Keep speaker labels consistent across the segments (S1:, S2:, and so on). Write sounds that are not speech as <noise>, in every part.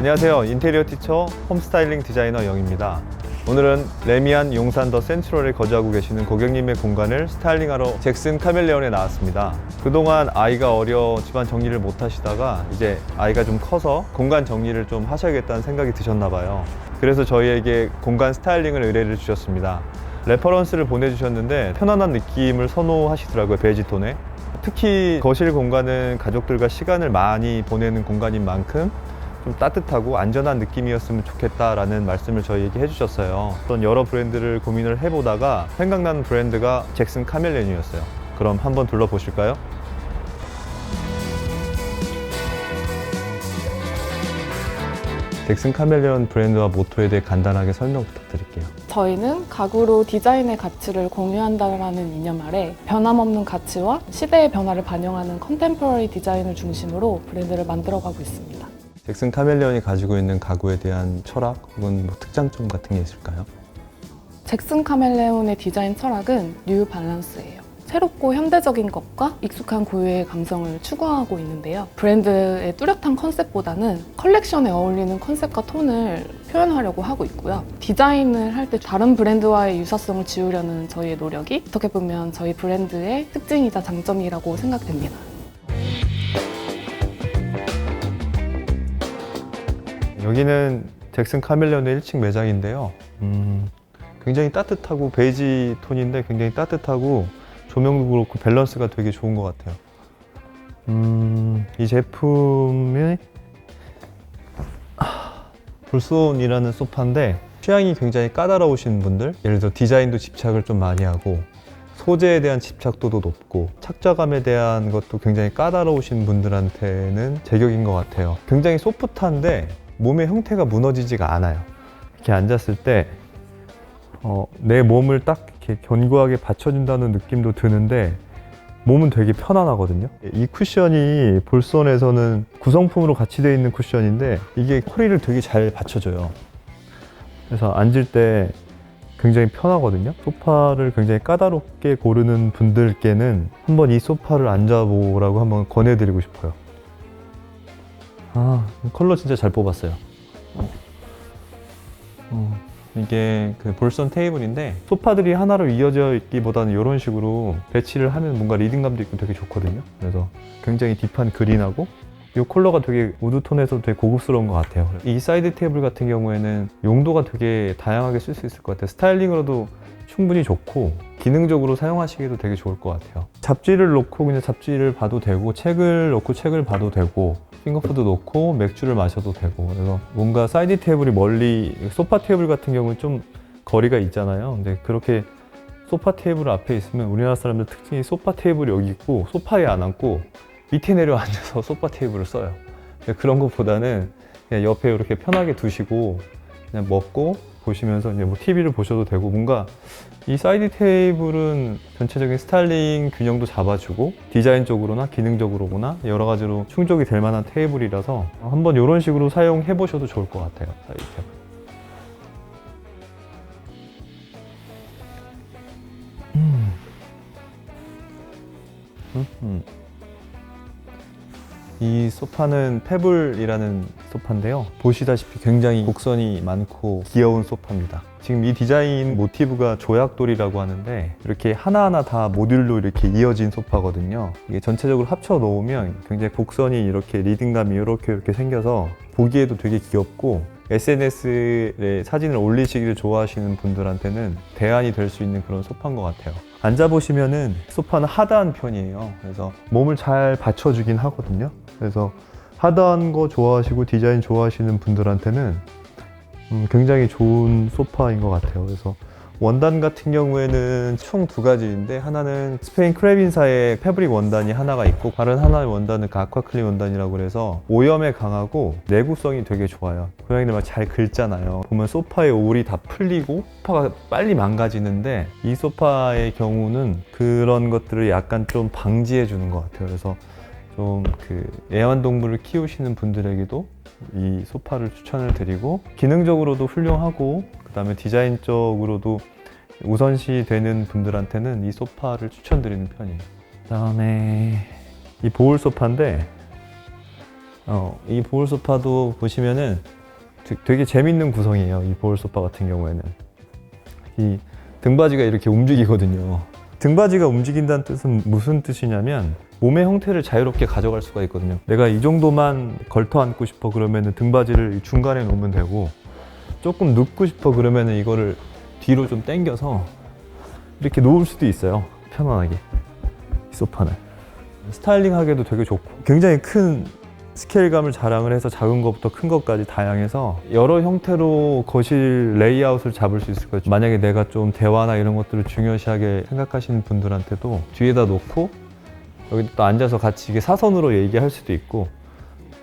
S1: 안녕하세요. 인테리어 티처 홈스타일링 디자이너 영입니다. 오늘은 레미안 용산 더 센트럴에 거주하고 계시는 고객님의 공간을 스타일링하러 잭슨 카멜레온에 나왔습니다. 그동안 아이가 어려 집안 정리를 못 하시다가 이제 아이가 좀 커서 공간 정리를 좀 하셔야겠다는 생각이 드셨나 봐요. 그래서 저희에게 공간 스타일링을 의뢰를 주셨습니다. 레퍼런스를 보내주셨는데 편안한 느낌을 선호하시더라고요, 베이지톤에. 특히 거실 공간은 가족들과 시간을 많이 보내는 공간인 만큼 좀 따뜻하고 안전한 느낌이었으면 좋겠다라는 말씀을 저희에게 해주셨어요. 어떤 여러 브랜드를 고민을 해보다가 생각나는 브랜드가 잭슨 카멜레온이었어요. 그럼 한번 둘러보실까요? 잭슨 카멜레온 브랜드와 모토에 대해 간단하게 설명 부탁드릴게요.
S2: 저희는 가구로 디자인의 가치를 공유한다라는 이념 아래 변함없는 가치와 시대의 변화를 반영하는 컨템포러리 디자인을 중심으로 브랜드를 만들어가고 있습니다.
S1: 잭슨 카멜레온이 가지고 있는 가구에 대한 철학 혹은 뭐 특장점 같은 게 있을까요?
S2: 잭슨 카멜레온의 디자인 철학은 뉴 밸런스예요. 새롭고 현대적인 것과 익숙한 고유의 감성을 추구하고 있는데요. 브랜드의 뚜렷한 컨셉보다는 컬렉션에 어울리는 컨셉과 톤을 표현하려고 하고 있고요. 디자인을 할 때 다른 브랜드와의 유사성을 지우려는 저희의 노력이 어떻게 보면 저희 브랜드의 특징이자 장점이라고 생각됩니다.
S1: 여기는 잭슨 카멜레온의 1층 매장인데요. 음, 굉장히 따뜻하고 베이지 톤인데 굉장히 따뜻하고 조명도 그렇고 밸런스가 되게 좋은 것 같아요. 음, 이 제품이 불손이라는 소파인데 취향이 굉장히 까다로우신 분들 예를 들어 디자인도 집착을 좀 많이 하고 소재에 대한 집착도도 높고 착자감에 대한 것도 굉장히 까다로우신 분들한테는 제격인 것 같아요. 굉장히 소프트한데 몸의 형태가 무너지지가 않아요. 이렇게 앉았을 때, 어, 내 몸을 딱 이렇게 견고하게 받쳐준다는 느낌도 드는데, 몸은 되게 편안하거든요. 이 쿠션이 볼선에서는 구성품으로 같이 되어 있는 쿠션인데, 이게 허리를 되게 잘 받쳐줘요. 그래서 앉을 때 굉장히 편하거든요. 소파를 굉장히 까다롭게 고르는 분들께는 한번 이 소파를 앉아보라고 한번 권해드리고 싶어요. 아, 컬러 진짜 잘 뽑았어요. 어, 이게 그 볼선 테이블인데 소파들이 하나로 이어져 있기보다는 이런 식으로 배치를 하면 뭔가 리딩감도 있고 되게 좋거든요. 그래서 굉장히 딥한 그린하고 이 컬러가 되게 우드톤에서 되게 고급스러운 것 같아요. 이 사이드 테이블 같은 경우에는 용도가 되게 다양하게 쓸 수 있을 것 같아요. 스타일링으로도 충분히 좋고 기능적으로 사용하시기도 되게 좋을 것 같아요. 잡지를 놓고 그냥 잡지를 봐도 되고 책을 놓고 책을 봐도 되고 핑거푸드 놓고 맥주를 마셔도 되고 그래서 뭔가 사이드 테이블이 멀리 소파 테이블 같은 경우는 좀 거리가 있잖아요. 근데 그렇게 소파 테이블 앞에 있으면 우리나라 사람들 특징이 소파 테이블이 여기 있고 소파에 안 앉고 밑에 내려 앉아서 <laughs> 소파 테이블을 써요. 그런 것보다는 그냥 옆에 이렇게 편하게 두시고 그냥 먹고 보시면서 이제 뭐 TV를 보셔도 되고 뭔가 이 사이드 테이블은 전체적인 스타일링 균형도 잡아주고 디자인적으로나 기능적으로나 여러 가지로 충족이 될 만한 테이블이라서 한번 이런 식으로 사용해 보셔도 좋을 것 같아요. 사이드 테이블. 음. 음, 음. 이 소파는 페블이라는 소파인데요. 보시다시피 굉장히 곡선이 많고 귀여운 소파입니다. 지금 이 디자인 모티브가 조약돌이라고 하는데 이렇게 하나하나 다 모듈로 이렇게 이어진 소파거든요. 이게 전체적으로 합쳐 놓으면 굉장히 곡선이 이렇게 리딩감이 이렇게 이렇게 생겨서 보기에도 되게 귀엽고 SNS에 사진을 올리시기를 좋아하시는 분들한테는 대안이 될 수 있는 그런 소파인 것 같아요. 앉아보시면은 소파는 하드한 편이에요. 그래서 몸을 잘 받쳐주긴 하거든요. 그래서 하드한 거 좋아하시고 디자인 좋아하시는 분들한테는 음, 굉장히 좋은 소파인 것 같아요. 그래서 원단 같은 경우에는 총 두 가지인데 하나는 스페인 크랩인사의 패브릭 원단이 하나가 있고 다른 하나의 원단은 그 아쿠아클린 원단이라고 그래서 오염에 강하고 내구성이 되게 좋아요. 고양이들 막 잘 긁잖아요. 보면 소파의 올이 다 풀리고 소파가 빨리 망가지는데 이 소파의 경우는 그런 것들을 약간 좀 방지해 주는 것 같아요. 그래서 좀 그 애완동물을 키우시는 분들에게도 이 소파를 추천을 드리고 기능적으로도 훌륭하고 그 다음에 디자인적으로도 우선시 되는 분들한테는 이 소파를 추천드리는 편이에요. 그 다음에 이 보울 소파인데 어, 이 보울 소파도 보시면은 되- 되게 재밌는 구성이에요. 이 보울 소파 같은 경우에는 이 등받이가 이렇게 움직이거든요. 등받이가 움직인다는 뜻은 무슨 뜻이냐면 몸의 형태를 자유롭게 가져갈 수가 있거든요. 내가 이 정도만 걸터 앉고 싶어 그러면은 등받이를 이 중간에 놓으면 되고 조금 눕고 싶어 그러면은 이거를 뒤로 좀 당겨서 이렇게 놓을 수도 있어요. 편안하게 이 소파는 스타일링하기도 되게 좋고 굉장히 큰 스케일감을 자랑을 해서 작은 것부터 큰 것까지 다양해서 여러 형태로 거실 레이아웃을 잡을 수 있을 거예요. 만약에 내가 좀 대화나 이런 것들을 중요시하게 생각하시는 분들한테도 뒤에다 놓고 여기 또 앉아서 같이 이게 사선으로 얘기할 수도 있고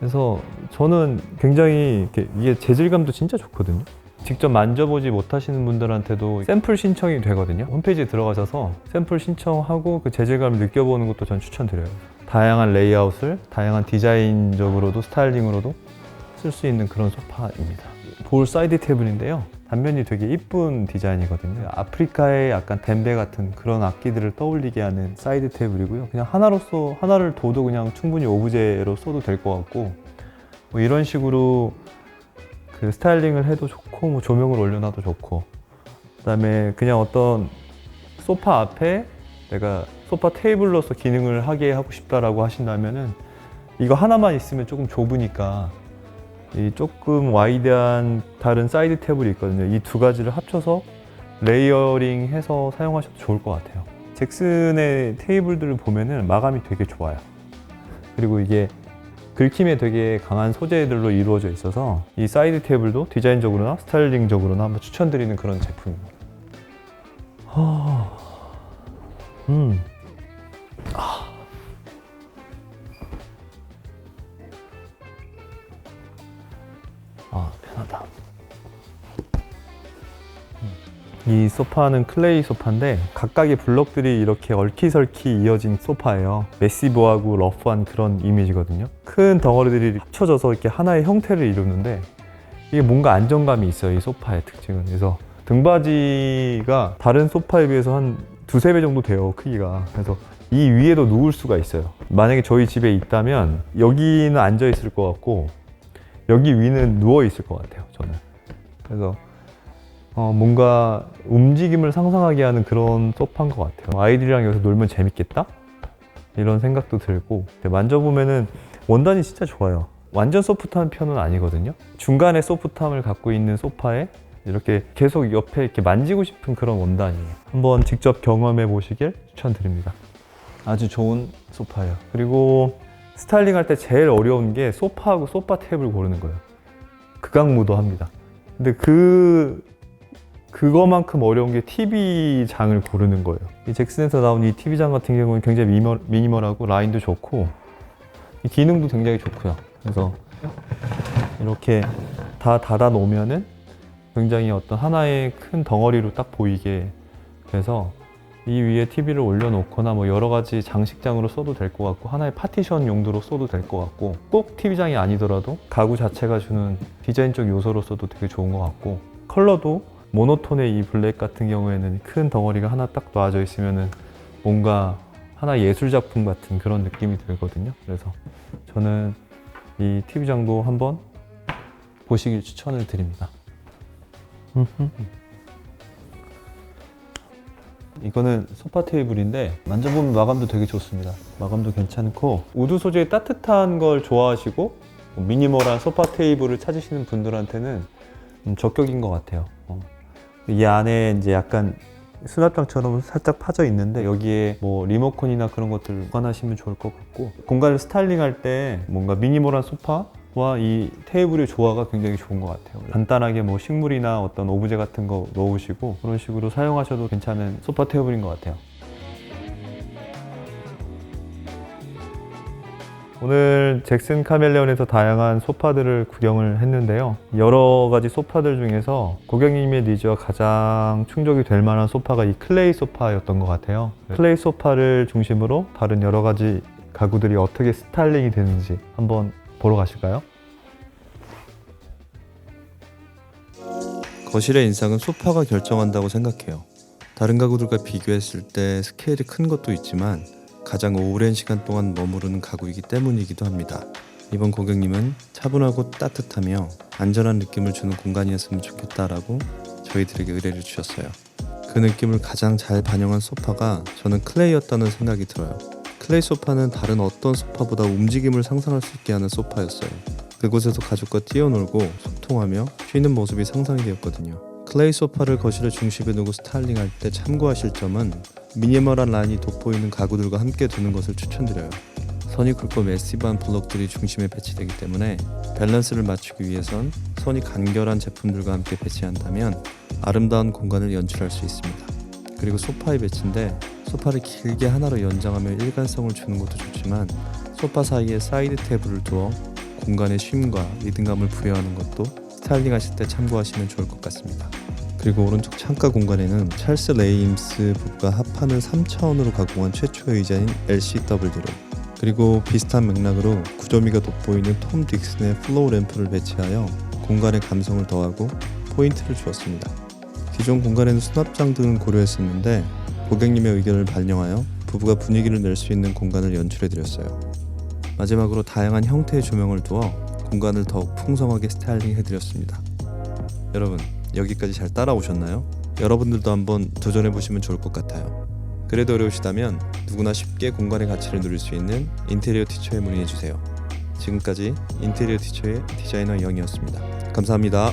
S1: 그래서 저는 굉장히 이게 재질감도 진짜 좋거든요. 직접 만져보지 못하시는 분들한테도 샘플 신청이 되거든요. 홈페이지에 들어가셔서 샘플 신청하고 그 재질감을 느껴보는 것도 전 추천드려요. 다양한 레이아웃을 다양한 디자인적으로도 스타일링으로도 쓸 수 있는 그런 소파입니다. 볼 사이드 테이블인데요. 단면이 되게 이쁜 디자인이거든요. 아프리카의 약간 덴베 같은 그런 악기들을 떠올리게 하는 사이드 테이블이고요. 그냥 하나로서 하나를 둬도 그냥 충분히 오브제로 써도 될 것 같고 뭐 이런 식으로 그 스타일링을 해도 좋고 뭐 조명을 올려놔도 좋고 그다음에 그냥 어떤 소파 앞에 내가 소파 테이블로서 기능을 하게 하고 싶다라고 하신다면은 이거 하나만 있으면 조금 좁으니까 이 조금 와이드한 다른 사이드 테이블이 있거든요. 이 두 가지를 합쳐서 레이어링 해서 사용하셔도 좋을 것 같아요. 잭슨의 테이블들을 보면은 마감이 되게 좋아요. 그리고 이게 긁힘에 되게 강한 소재들로 이루어져 있어서 이 사이드 테이블도 디자인적으로나 스타일링적으로나 한번 추천드리는 그런 제품입니다. 하... 음. 소파는 클레이 소파인데 각각의 블럭들이 이렇게 얽히설키 이어진 소파예요. 매시브하고 러프한 그런 이미지거든요. 큰 덩어리들이 합쳐져서 이렇게 하나의 형태를 이루는데 이게 뭔가 안정감이 있어요. 이 소파의 특징은. 그래서 등받이가 다른 소파에 비해서 한 두세 배 정도 돼요. 크기가. 그래서 이 위에도 누울 수가 있어요. 만약에 저희 집에 있다면 여기는 앉아 있을 것 같고 여기 위는 누워 있을 것 같아요. 저는. 그래서 어, 뭔가 움직임을 상상하게 하는 그런 소파인 것 같아요. 아이들이랑 여기서 놀면 재밌겠다? 이런 생각도 들고 만져보면은 원단이 진짜 좋아요. 완전 소프트한 편은 아니거든요. 중간에 소프트함을 갖고 있는 소파에 이렇게 계속 옆에 이렇게 만지고 싶은 그런 원단이에요. 한번 직접 경험해 보시길 추천드립니다. 아주 좋은 소파예요. 그리고 스타일링 할 때 제일 어려운 게 소파하고 소파 테이블 고르는 거예요. 극악무도합니다. 근데 그 그거만큼 어려운 게 TV장을 고르는 거예요. 이 잭슨에서 나온 이 TV장 같은 경우는 굉장히 미멀, 미니멀하고 라인도 좋고 이 기능도 굉장히 좋고요. 그래서 이렇게 다 닫아 놓으면은 굉장히 어떤 하나의 큰 덩어리로 딱 보이게 돼서 이 위에 TV를 올려놓거나 뭐 여러 가지 장식장으로 써도 될 것 같고 하나의 파티션 용도로 써도 될 것 같고 꼭 TV장이 아니더라도 가구 자체가 주는 디자인적 요소로서도 되게 좋은 것 같고 컬러도 모노톤의 이 블랙 같은 경우에는 큰 덩어리가 하나 딱 놔져 있으면은 뭔가 하나 예술 작품 같은 그런 느낌이 들거든요. 그래서 저는 이 TV장도 한번 보시길 추천을 드립니다. <laughs> 이거는 소파 테이블인데 만져보면 마감도 되게 좋습니다. 마감도 괜찮고 우드 소재의 따뜻한 걸 좋아하시고 미니멀한 소파 테이블을 찾으시는 분들한테는 음, 적격인 것 같아요. 어. 이 안에 이제 약간 수납장처럼 살짝 파져 있는데 여기에 뭐 리모컨이나 그런 것들 보관하시면 좋을 것 같고 공간을 스타일링할 때 뭔가 미니멀한 소파 와 이 테이블의 조화가 굉장히 좋은 것 같아요. 간단하게 뭐 식물이나 어떤 오브제 같은 거 넣으시고 그런 식으로 사용하셔도 괜찮은 소파 테이블인 것 같아요. 오늘 잭슨 카멜레온에서 다양한 소파들을 구경을 했는데요. 여러 가지 소파들 중에서 고객님의 니즈와 가장 충족이 될 만한 소파가 이 클레이 소파였던 것 같아요. 클레이 소파를 중심으로 다른 여러 가지 가구들이 어떻게 스타일링이 되는지 한번 보러 가실까요?
S3: 거실의 인상은 소파가 결정한다고 생각해요. 다른 가구들과 비교했을 때 스케일이 큰 것도 있지만 가장 오랜 시간 동안 머무르는 가구이기 때문이기도 합니다.
S1: 이번 고객님은 차분하고 따뜻하며 안전한 느낌을 주는 공간이었으면 좋겠다라고 저희들에게 의뢰를 주셨어요. 그 느낌을 가장 잘 반영한 소파가 저는 클레이였다는 생각이 들어요. 클레이 소파는 다른 어떤 소파보다 움직임을 상상할 수 있게 하는 소파였어요. 그곳에서 가족과 뛰어놀고 소통하며 쉬는 모습이 상상이 되었거든요. 클레이 소파를 거실의 중심에 두고 스타일링할 때 참고하실 점은 미니멀한 라인이 돋보이는 가구들과 함께 두는 것을 추천드려요. 선이 굵고 매시브한 블록들이 중심에 배치되기 때문에 밸런스를 맞추기 위해선 선이 간결한 제품들과 함께 배치한다면 아름다운 공간을 연출할 수 있습니다. 그리고 소파의 배치인데 소파를 길게 하나로 연장하며 일관성을 주는 것도 좋지만 소파 사이에 사이드 테이블을 두어 공간의 쉼과 리듬감을 부여하는 것도 스타일링 하실 때 참고하시면 좋을 것 같습니다. 그리고 오른쪽 창가 공간에는 찰스 레임스 부부가 합판을 3차원으로 가공한 최초의 의자인 LCW를 그리고 비슷한 맥락으로 구조미가 돋보이는 톰 딕슨의 플로우 램프를 배치하여 공간의 감성을 더하고 포인트를 주었습니다. 기존 공간에는 수납장 등을 고려했었는데 고객님의 의견을 반영하여 부부가 분위기를 낼 수 있는 공간을 연출해 드렸어요. 마지막으로 다양한 형태의 조명을 두어 공간을 더욱 풍성하게 스타일링 해드렸습니다. 여러분 여기까지 잘 따라오셨나요? 여러분들도 한번 도전해 보시면 좋을 것 같아요. 그래도 어려우시다면 누구나 쉽게 공간의 가치를 누릴 수 있는 인테리어 티처에 문의해 주세요. 지금까지 인테리어 티처의 디자이너 영이었습니다. 감사합니다.